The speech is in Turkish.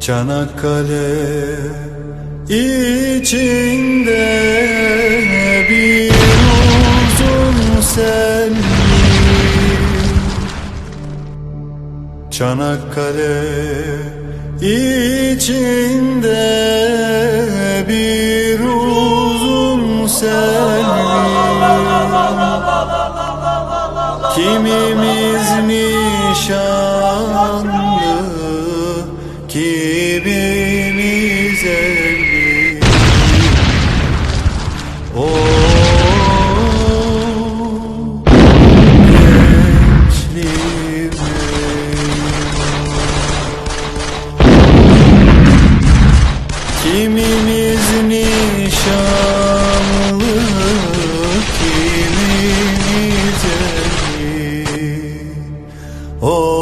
Çanakkale içinde bir uzun selvi. Çanakkale içinde bir uzun selvi. Kimimiz nişanlı Rakibimiz elbir O oh, gençliğimiz. Kimimiz nişanlı Kimimiz elbir O oh,